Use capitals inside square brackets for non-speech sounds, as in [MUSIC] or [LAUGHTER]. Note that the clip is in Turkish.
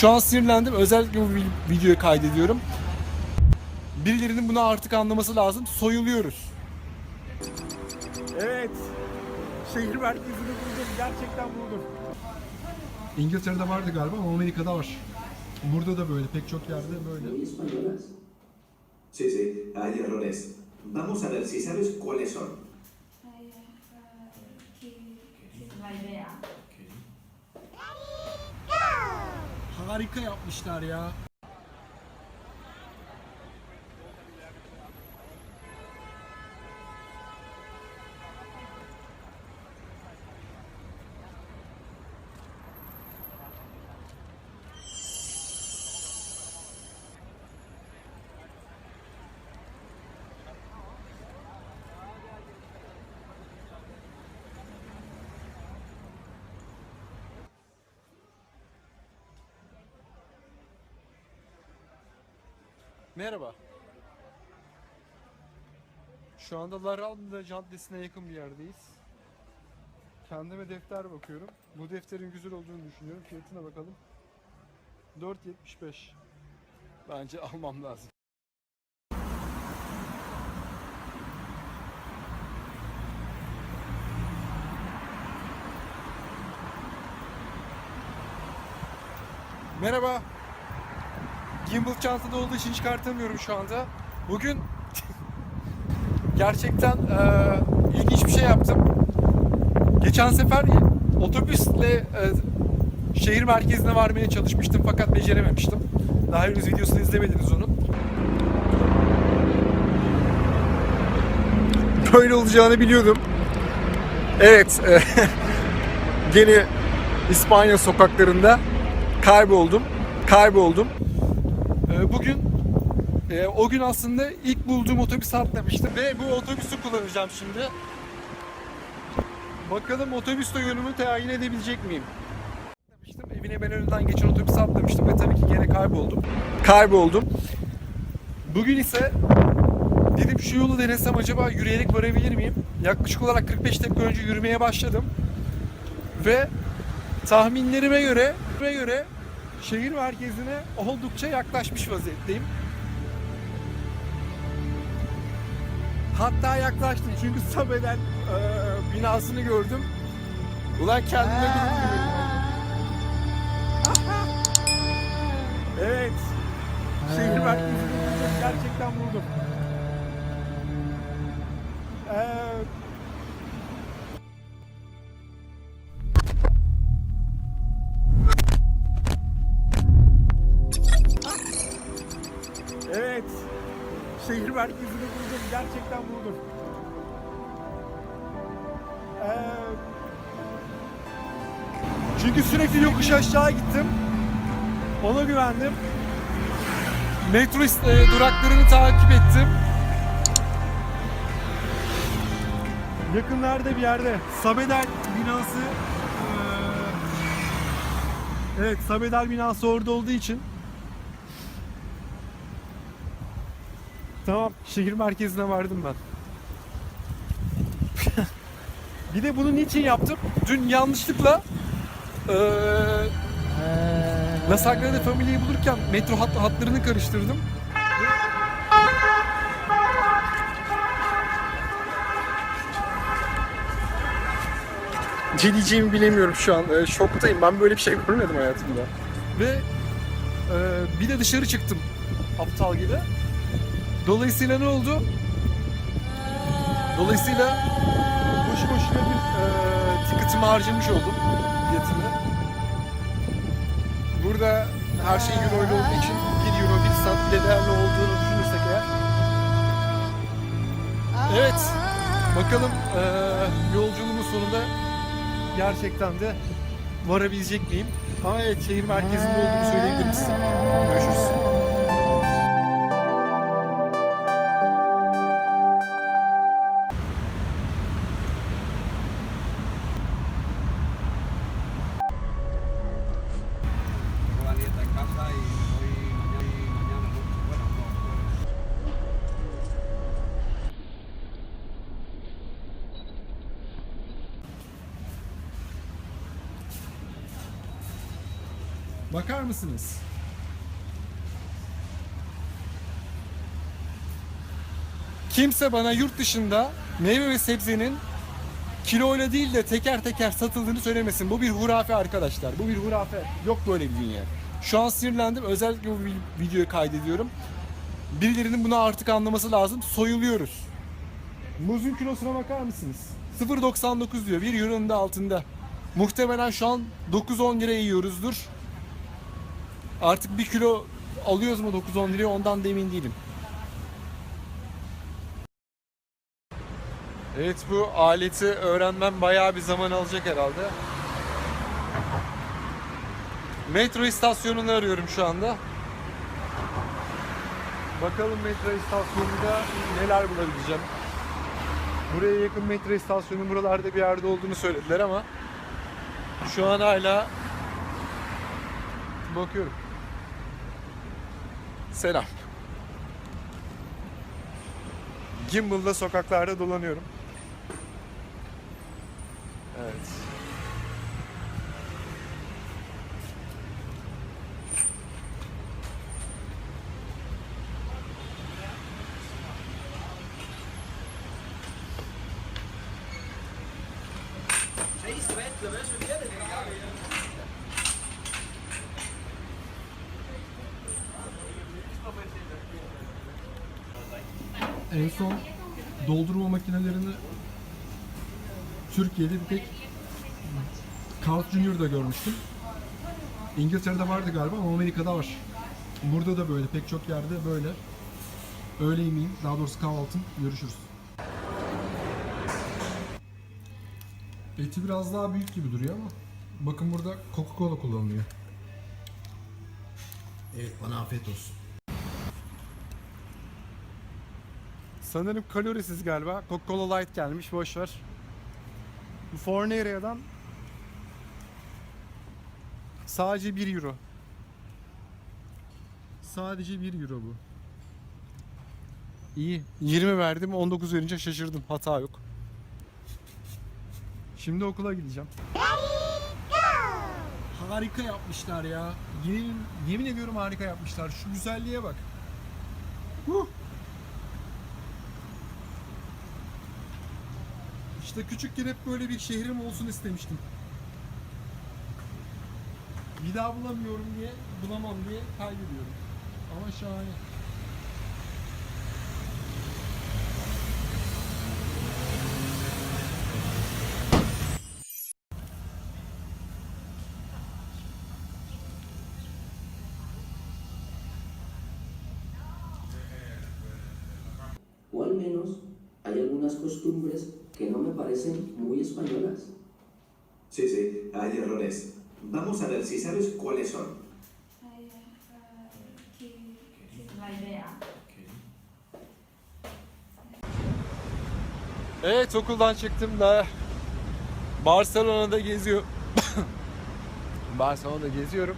Şu an sinirlendim. Özellikle bu vi- videoyu kaydediyorum. Birilerinin bunu artık anlaması lazım. Soyuluyoruz. Evet. Şehir merkezini buldum. Gerçekten buldum. İngiltere'de vardı galiba ama Amerika'da var. Burada da böyle pek çok yerde böyle. Sí, sí, hay errores. Vamos a ver si sabes cuáles son. La idea. Harika yapmışlar ya. Merhaba. Şu anda Laralda Caddesi'ne yakın bir yerdeyiz. Kendime defter bakıyorum. Bu defterin güzel olduğunu düşünüyorum. Fiyatına bakalım. 4.75. Bence [LAUGHS] almam lazım. Merhaba. Gimbal çantada olduğu için çıkartamıyorum şu anda. Bugün [LAUGHS] gerçekten eee, ilginç bir şey yaptım. Geçen sefer otobüsle eee, şehir merkezine varmaya çalışmıştım fakat becerememiştim. Daha henüz videosunu izlemediniz onun. Böyle olacağını biliyordum. Evet, eee, [LAUGHS] gene İspanya sokaklarında kayboldum. Kayboldum. Ee, Bugün e, o gün aslında ilk bulduğum otobüse atlamıştım ve bu otobüsü kullanacağım şimdi. Bakalım otobüste yönümü tayin edebilecek miyim? Atlamıştım. Evine ben önünden geçen otobüse atlamıştım ve tabii ki gene kayboldum. Kayboldum. Bugün ise dedim şu yolu denesem acaba yürüyerek varabilir miyim? Yaklaşık olarak 45 dakika önce yürümeye başladım. Ve tahminlerime göre, göre şehir merkezine oldukça yaklaşmış vaziyetteyim. Hatta yaklaştım çünkü Sabeden eee, binasını gördüm. Ulan kendime duyuyorum. [LAUGHS] Evet. Şehir merkezini. Gerçekten buldum. Evet. Şehir merkezini buldum. Gerçekten buldum. Evet. Çünkü sürekli yokuş aşağı gittim. Ona güvendim. Metro e, duraklarını takip ettim. Yakınlarda bir yerde Sabedel binası eee, Evet Sabedel binası orada olduğu için Tamam, şehir merkezine vardım ben. [LAUGHS] bir de bunu niçin yaptım? Dün yanlışlıkla eee La Sagrada Familia'yı bulurken metro hat, hatlarını karıştırdım. Ne diyeceğimi bilemiyorum şu an. Ee, şoktayım. Ben böyle bir şey görmedim hayatımda. Ve e, bir de dışarı çıktım aptal gibi. Dolayısıyla ne oldu? Dolayısıyla boşu boşuna bir e, ticket'ımı harcamış oldum biletimi. Burada her şey euro ile olduğu için 1 euro 1 saat bile değerli olduğunu düşünürsek eğer. Evet. Bakalım e, yolculuğumun sonunda gerçekten de varabilecek miyim? Ama evet şehir merkezinde olduğumu söyleyebilirim. Görüşürüz. Bakar mısınız? Kimse bana yurt dışında meyve ve sebzenin kiloyla değil de teker teker satıldığını söylemesin. Bu bir hurafe arkadaşlar. Bu bir hurafe. Yok böyle bir dünya. Şu an sinirlendim. Özellikle bu vi- videoyu kaydediyorum. Birilerinin bunu artık anlaması lazım. Soyuluyoruz. Muzun kilosuna bakar mısınız? 0.99 diyor. 1 euronun da altında. Muhtemelen şu an 9-10 lira yiyoruzdur. Artık 1 kilo alıyoruz mu 9-10 liraya ondan da emin değilim. Evet bu aleti öğrenmem bayağı bir zaman alacak herhalde. Metro istasyonunu arıyorum şu anda. Bakalım metro istasyonunda neler bulabileceğim. Buraya yakın metro istasyonu buralarda bir yerde olduğunu söylediler ama şu an hala bakıyorum. Selam. Gimbal'da sokaklarda dolanıyorum. Evet. En son doldurma makinelerini Türkiye'de bir tek Carl Junior'da görmüştüm. İngiltere'de vardı galiba ama Amerika'da var. Burada da böyle pek çok yerde böyle. Öğle yemeğim, daha doğrusu kahvaltım. Görüşürüz. Eti biraz daha büyük gibi duruyor ama bakın burada Coca-Cola kullanılıyor. Evet bana afiyet olsun. Sanırım kalorisiz galiba. Coca-Cola Light gelmiş. Boş ver. Bu Forneria'dan sadece 1 euro. Sadece 1 euro bu. İyi. 20 verdim. 19 verince şaşırdım. Hata yok. Şimdi okula gideceğim. Harika yapmışlar ya. Yemin, yemin ediyorum harika yapmışlar. Şu güzelliğe bak. Huh. İşte küçükken hep böyle bir şehrim olsun istemiştim. Bir daha bulamıyorum diye, bulamam diye kaybediyorum. Ama şahane. O al menos hay algunas costumbres que no me parecen muy españolas. Sí, sí, hay errores. Vamos a ver si sabes cuáles son. Hay, que es la idea. Evet okuldan çıktım da Barcelona'da geziyor. [COUGHS] Barcelona'da geziyorum.